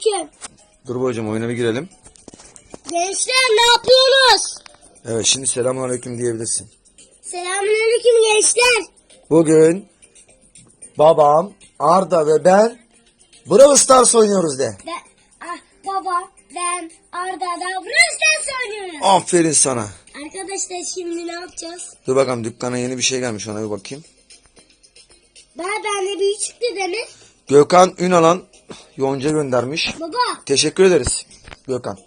Selamünaleyküm. Dur babacığım oyuna bir girelim. Gençler ne yapıyorsunuz? Evet şimdi selamünaleyküm diyebilirsin. Selamünaleyküm gençler. Bugün babam, Arda ve ben Brawl Stars oynuyoruz de. Ben, ah, baba, ben Arda da Brawl oynuyoruz. Aferin sana. Arkadaşlar şimdi ne yapacağız? Dur bakalım dükkana yeni bir şey gelmiş ona bir bakayım. Ben bende bir çıktı demek. Gökhan Ünalan yonca göndermiş. Baba, Teşekkür ederiz Gökhan.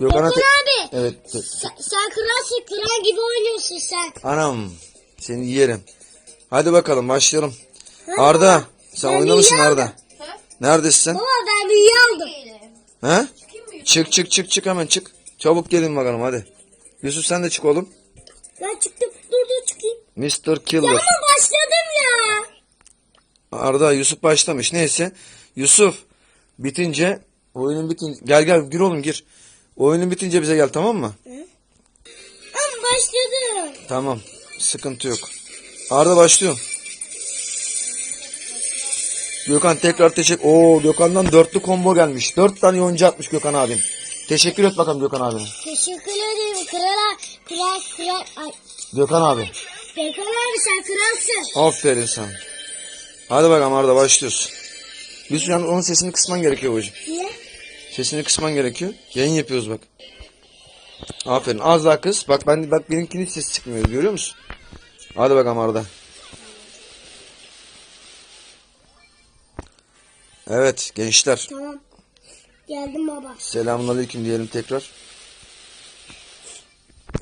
Gökhan'a Gökhan abi. Evet. sen, sen kralsın, kral gibi oynuyorsun sen. Anam seni yerim. Hadi bakalım başlayalım. Ha, Arda sen Ben iyi Arda? Neredesin sen? Baba ben büyüğü aldım. He? Çık çık çık çık hemen çık. Çabuk gelin bakalım hadi. Yusuf sen de çık oğlum. Ben çıktım, dur dur çıkayım. Mr. Ya Killer. ama başladım ya. Arda Yusuf başlamış. Neyse. Yusuf bitince oyunun bitince gel gel gir oğlum gir. Oyunun bitince bize gel tamam mı? Ama başladım. Tamam. Sıkıntı yok. Arda başlıyor. Gökhan tekrar teşekkür. Oo Gökhan'dan dörtlü combo gelmiş. Dört tane yonca atmış Gökhan abim. Teşekkür et bakalım Gökhan abine. Teşekkür ederim krala. Kral, kral. Ay, Gökhan abi. Gökhan abi sen kralsın. Aferin sana. Hadi bakalım Arda başlıyoruz. Yusuf yalnız onun sesini kısman gerekiyor hocam. Niye? Sesini kısman gerekiyor. Yayın yapıyoruz bak. Aferin. Az daha kıs. Bak ben bak benimkinin hiç ses çıkmıyor. Görüyor musun? Hadi bakalım Arda. Evet gençler. Tamam. Geldim baba. Selamünaleyküm diyelim tekrar.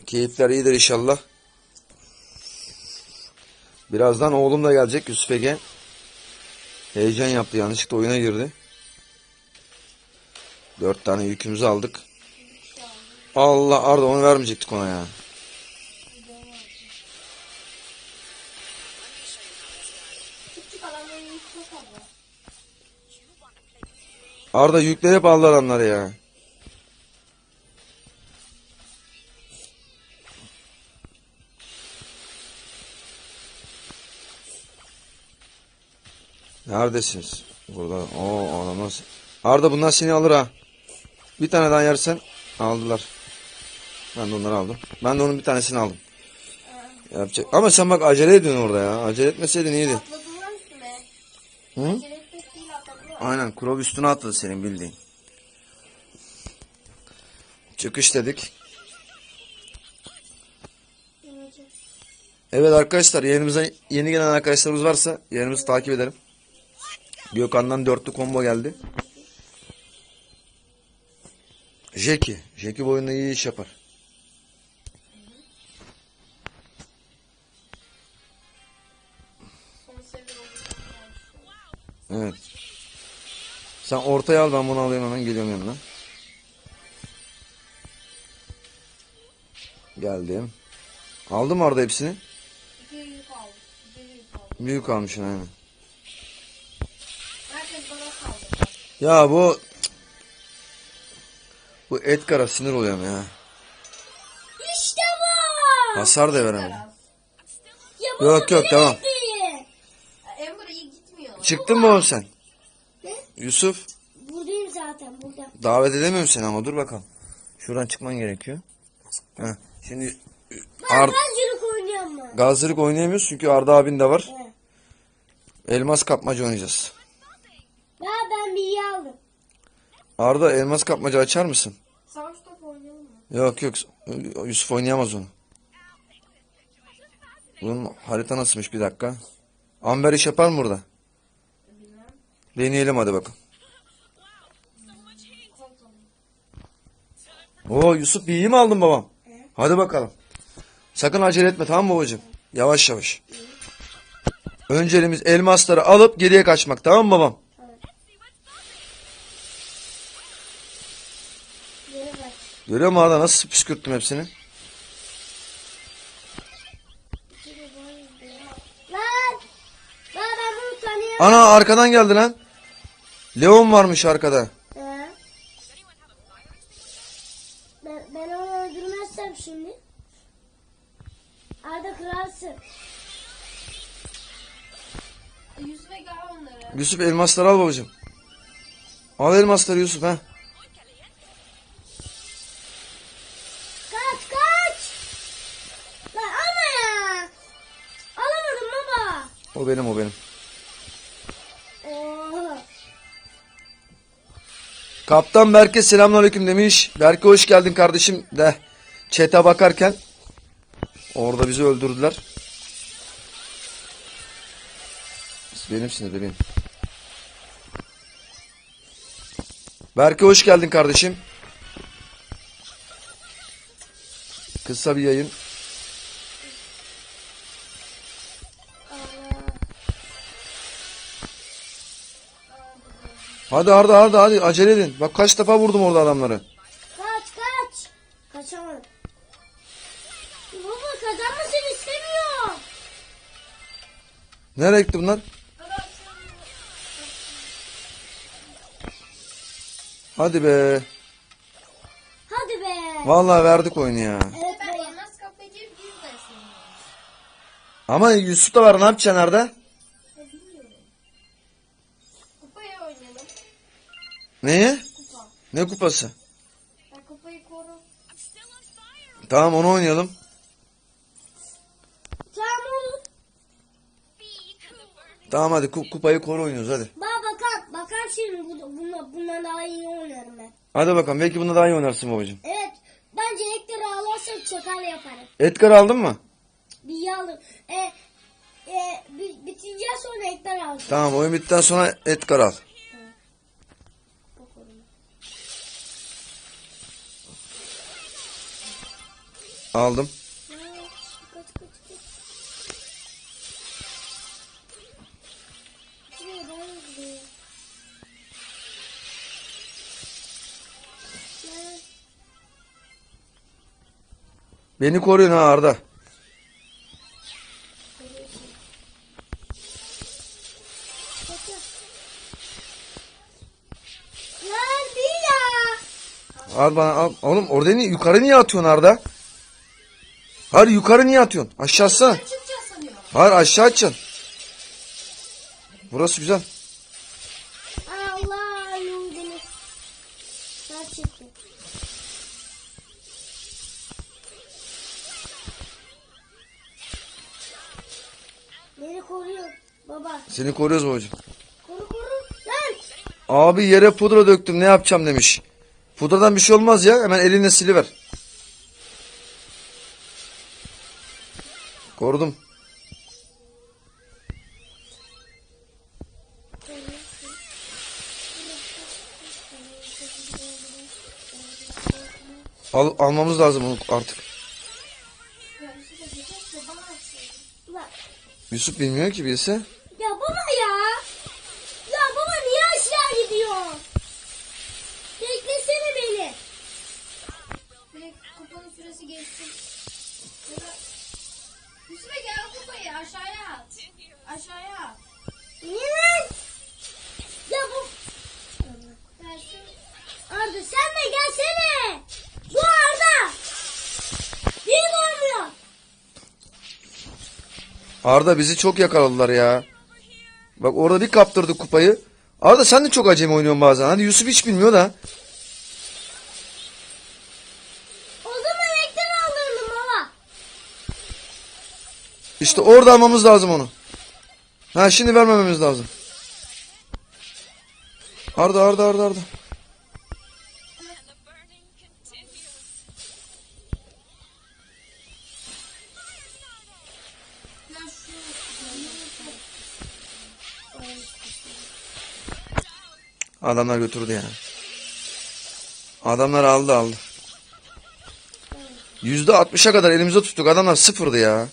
Keyifler iyidir inşallah. Birazdan oğlum da gelecek Yusuf Ege. Heyecan yaptı yanlışlıkla oyuna girdi. Dört tane yükümüzü aldık. Allah Arda onu vermeyecektik ona ya. Arda yükleri hep aldı adamları ya. Neredesiniz? Burada. Oo alamaz. Arda bunlar seni alır ha. Bir tane daha yersen aldılar. Ben de onları aldım. Ben de onun bir tanesini aldım. Yapacak. Ama sen bak acele ediyorsun orada ya. Acele etmeseydin iyiydi. Atladılar üstüme. Hı? Acele atladılar. Aynen kurov üstüne atladı senin bildiğin. Çıkış dedik. Evet arkadaşlar yerimize yeni gelen arkadaşlarımız varsa yerimizi takip edelim. Gökhan'dan dörtlü combo geldi. Jeki. Jeki bu oyunda iyi iş yapar. Evet. Sen ortaya al ben bunu alayım hemen geliyorum yanına. Geldim. Aldım orada hepsini. Büyük almışsın aynen. Ya bu bu Edgar'a sinir oluyorum ya. İşte bu. Hasar da veremem. Biraz. Ya Yok yok tamam. gitmiyor. Çıktın mı oğlum sen? Ne? Yusuf Buradayım zaten burada. davet edemiyorum seni ama dur bakalım. Şuradan çıkman gerekiyor. Heh. Şimdi Ar gancılık oynuyorum ben. Gazırık oynayamıyoruz çünkü Arda abin de var. Evet. Elmas kapmaca oynayacağız. İyi aldım. Arda elmas kapmaca açar mısın? Savaş topu oynayalım mı? Yok yok Yusuf oynayamaz onu. Bunun harita nasılmış bir dakika. Amber iş yapar mı burada? Bilmem. Deneyelim hadi bakalım. Oo Yusuf iyi mi aldın babam? Hadi bakalım. Sakın acele etme tamam mı babacığım? Yavaş yavaş. Önceliğimiz elmasları alıp geriye kaçmak tamam mı babam? Yere bak. Görüyor musun Arda nasıl püskürttüm hepsini? Lan. Lan ben bunu tanıyorum. Ana arkadan geldi lan. Leon varmış arkada. He. Ben, ben onu öldürmezsem şimdi. Arda kralsın. Yüzüme gel onları. Yusuf elmasları al babacığım. Al elmasları Yusuf ha. Benim o benim. Kaptan Berke selamünaleyküm demiş. Berke hoş geldin kardeşim de. Çete bakarken orada bizi öldürdüler. Benimsiniz bebeğim. Berke hoş geldin kardeşim. Kısa bir yayın. Hadi Arda Arda hadi acele edin. Bak kaç defa vurdum orada adamları. Kaç kaç. Kaçamadım. Baba kazanmasını istemiyor. Nereye gitti bunlar? Hadi be. Hadi be. Vallahi verdik oyunu ya. Evet. Ama Yusuf da var ne yapacaksın Arda? Neye? Kupa. Ne kupası? Ben kupayı koru. Tamam onu oynayalım. Tamam. Tamam hadi ku- kupayı koru oynuyoruz hadi. Baba bakar, bakar şimdi bu, bununla, bundan daha iyi oynarım ben. Hadi bakalım belki bunda daha iyi oynarsın babacığım. Evet. Bence ekleri ağlarsak çakal yaparım. Edgar aldın mı? Bir yağlı. E, e, bi- bitince sonra ekler alacağım. Tamam oyun bittikten sonra Edgar al. Aldım. Ben gidiyor. Lan, Beni koruyun ha Arda. Al bana al. Oğlum orada niye, yukarı niye atıyorsun Arda? Hayır yukarı niye atıyorsun? Aşağı atsana. Hayır aşağı atacaksın. Burası güzel. Beni koruyor baba. Seni koruyoruz babacığım. Koru koru. Lan. Abi yere pudra döktüm ne yapacağım demiş. Pudradan bir şey olmaz ya hemen elinle siliver. Korudum. Al, almamız lazım onu artık. Yusuf bilmiyor ki birisi. Arda bizi çok yakaladılar ya. Bak orada bir kaptırdık kupayı. Arda sen de çok acemi oynuyorsun bazen. Hadi Yusuf hiç bilmiyor da. O zaman ekten aldırdım baba. İşte orada almamız lazım onu. Ha şimdi vermememiz lazım. Arda Arda Arda Arda. Adamlar götürdü ya. Adamlar aldı aldı. Yüzde altmışa kadar elimizde tuttuk. Adamlar sıfırdı ya.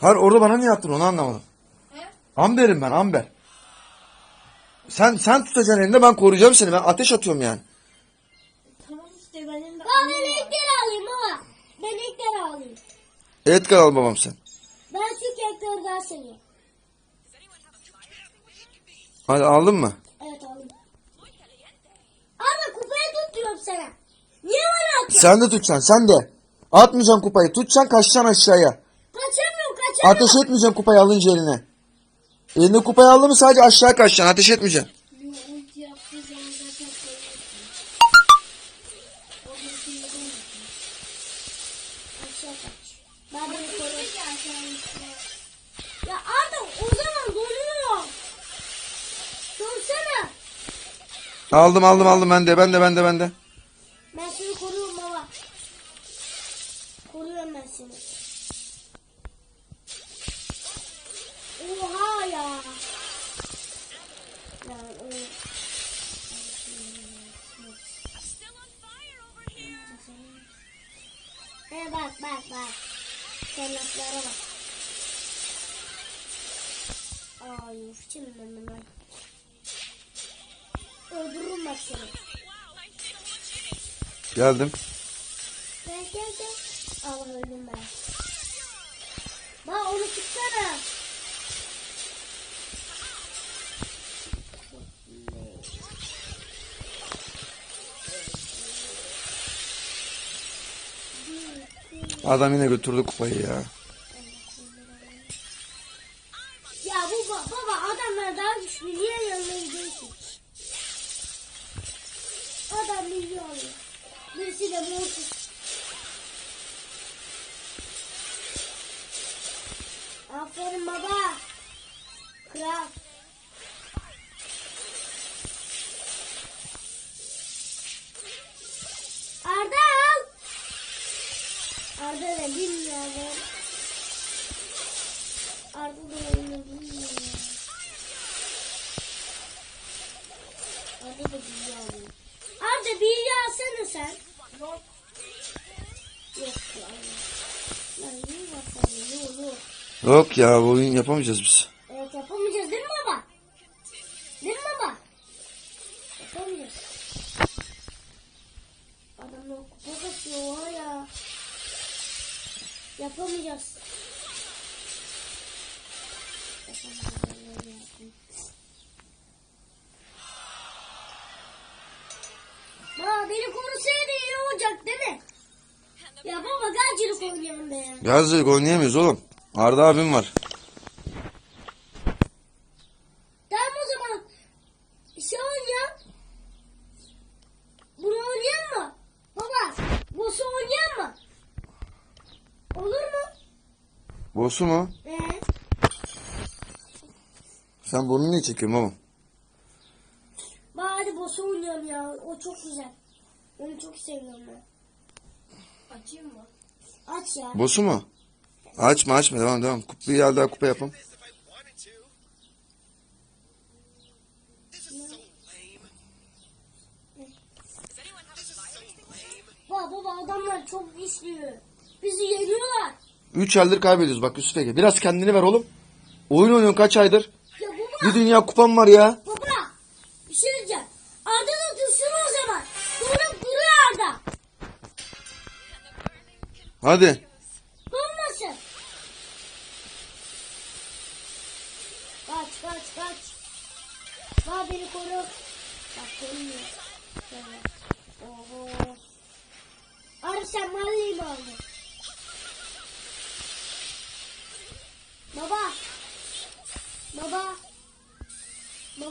Hayır orada bana niye attın onu anlamadım. He? Amber'im ben Amber. Sen sen tutacaksın elinde ben koruyacağım seni. Ben ateş atıyorum yani. Tamam işte benim de Ben ben ekleri alayım baba. Ben ekleri alayım. Edgar al babam sen. Ben çünkü ekleri daha seviyorum. Hadi aldın mı? Evet alayım. Arda kupayı tutuyorum sana. Niye bana atıyorsun? Sen de tutacaksın sen de. Atmayacaksın kupayı. Tutacaksın kaçacaksın aşağıya. Kaçamıyorum kaçamıyorum. Ateş etmeyeceksin kupayı alınca eline. Eline kupayı aldın mı sadece aşağı kaçacaksın. Ateş etmeyeceksin. Aldım aldım aldım ben de ben de ben de ben de. Ben seni koruyorum baba. Koruyorum ben seni. Oha ya. Ya o. He bak bak bak. Kanatlara bak. Ay şimdi ben. Öldürürüm bak seni. Geldim. Gel gel gel. Al öldüm ben. Bak onu tutsana. Adam yine götürdü kupayı. Ya yok. Yok ya bu oyun yapamayacağız biz. Evet yapamayacağız değil mi baba? Değil mi baba? Yapamayacağız. Adamlar kupa kasıyor oha ya. Yapamayacağız. Baba beni korusaydı iyi olacak değil mi? Ya baba kaçırık oynayalım be ya. Yazdık oynayamıyoruz oğlum. Arda abim var. Tamam o zaman. Şey oynayalım. Bunu oynayalım mı? Baba, bu su oynayalım mı? Olur mu? Boss'u mu? Ee, Sen burnunu niye çekiyorsun oğlum? baba hadi boss'u oynayalım ya. O çok güzel. Onu çok seviyorum ben. Açayım mı? Aç ya. Boss'u mu? Açma açma devam devam. Kupayı gel daha kupa yapalım. Baba baba adamlar çok güçlü. Bizi yeniyorlar. Üç eldir kaybediyoruz bak Yusuf Ege. Biraz kendini ver oğlum. Oyun oynuyorsun kaç aydır? Ya baba, Bir dünya kupam var ya. baba. Bir şey diyeceğim. Arda da dursun o zaman. Durup duruyor Arda. Hadi.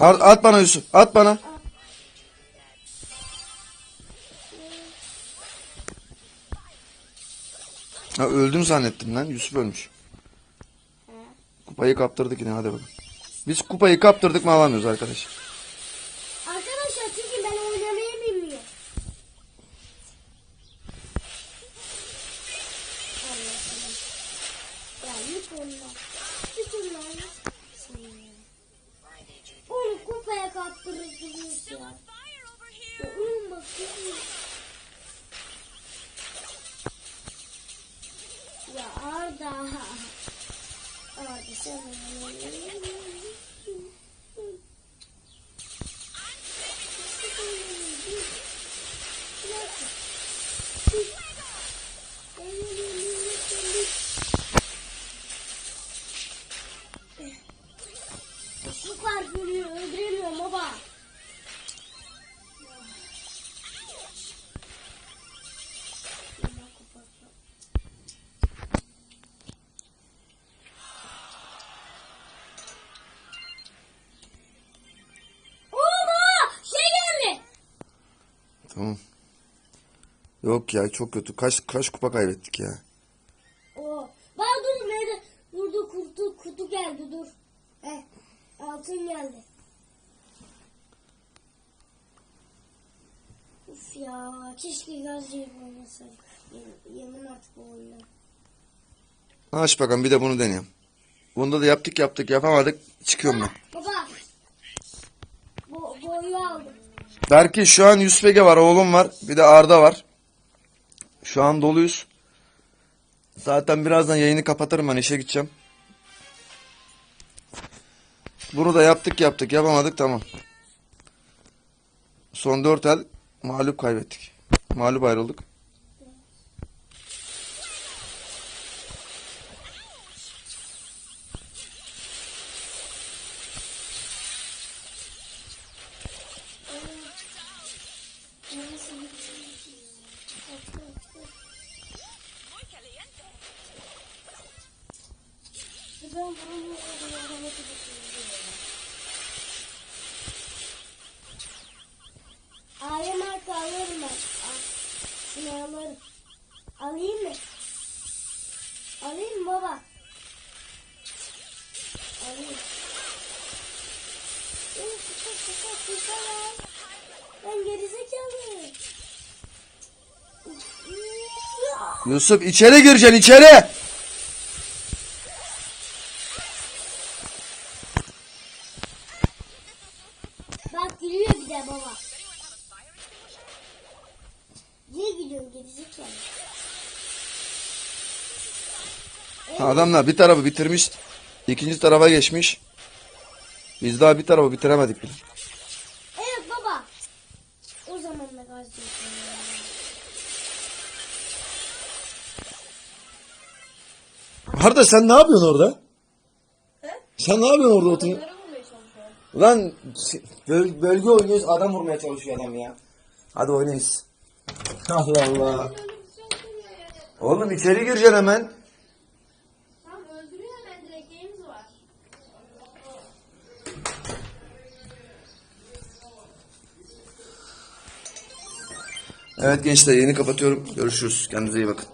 At, at bana Yusuf. At bana. Ha, öldüm zannettim lan. Yusuf ölmüş. Kupayı kaptırdık yine hadi bakalım. Biz kupayı kaptırdık mı alamıyoruz arkadaş. Arkadaşlar Arda sen Tamam. Yok ya çok kötü. Kaç kaç kupa kaybettik ya. Oo. Bak dur nerede? Dur kutu, kutu geldi dur. Heh. Altın geldi. Uf ya. Keşke gaz olmasaydı. Yem- Yemin artık bu oyundan. Aç bakalım bir de bunu deneyeyim. Bunda da yaptık yaptık yapamadık. Çıkıyorum ben. Baba. Bo boyu aldım. Belki şu an Yusuf Ege var, oğlum var. Bir de Arda var. Şu an doluyuz. Zaten birazdan yayını kapatırım ben işe gideceğim. Bunu da yaptık yaptık yapamadık tamam. Son dört el mağlup kaybettik. Mağlup ayrıldık. Ben bunu Aile marka alırım ben. Şunu alırım. Alayım mı? Alayım mı baba? Alayım. Ee, kısa kısa lan. Ben gerizekalı. Yusuf içeri gireceksin içeri. Bak gülüyor bir de baba. Niye gülüyorsun gerizekalı? Adamlar bir tarafı bitirmiş. ikinci tarafa geçmiş. Biz daha bir tarafı bitiremedik bile. Evet baba. O zaman da gaz. Arda sen ne yapıyorsun orada? Sen ne yapıyorsun orada oturup? Ulan böl- bölge oynuyoruz adam vurmaya çalışıyor adam ya. Hadi oynayız. Allah Allah. Oğlum içeri gireceksin hemen. Tamam öldürüyor hemen direkt var. Evet gençler yeni kapatıyorum. Görüşürüz. Kendinize iyi bakın.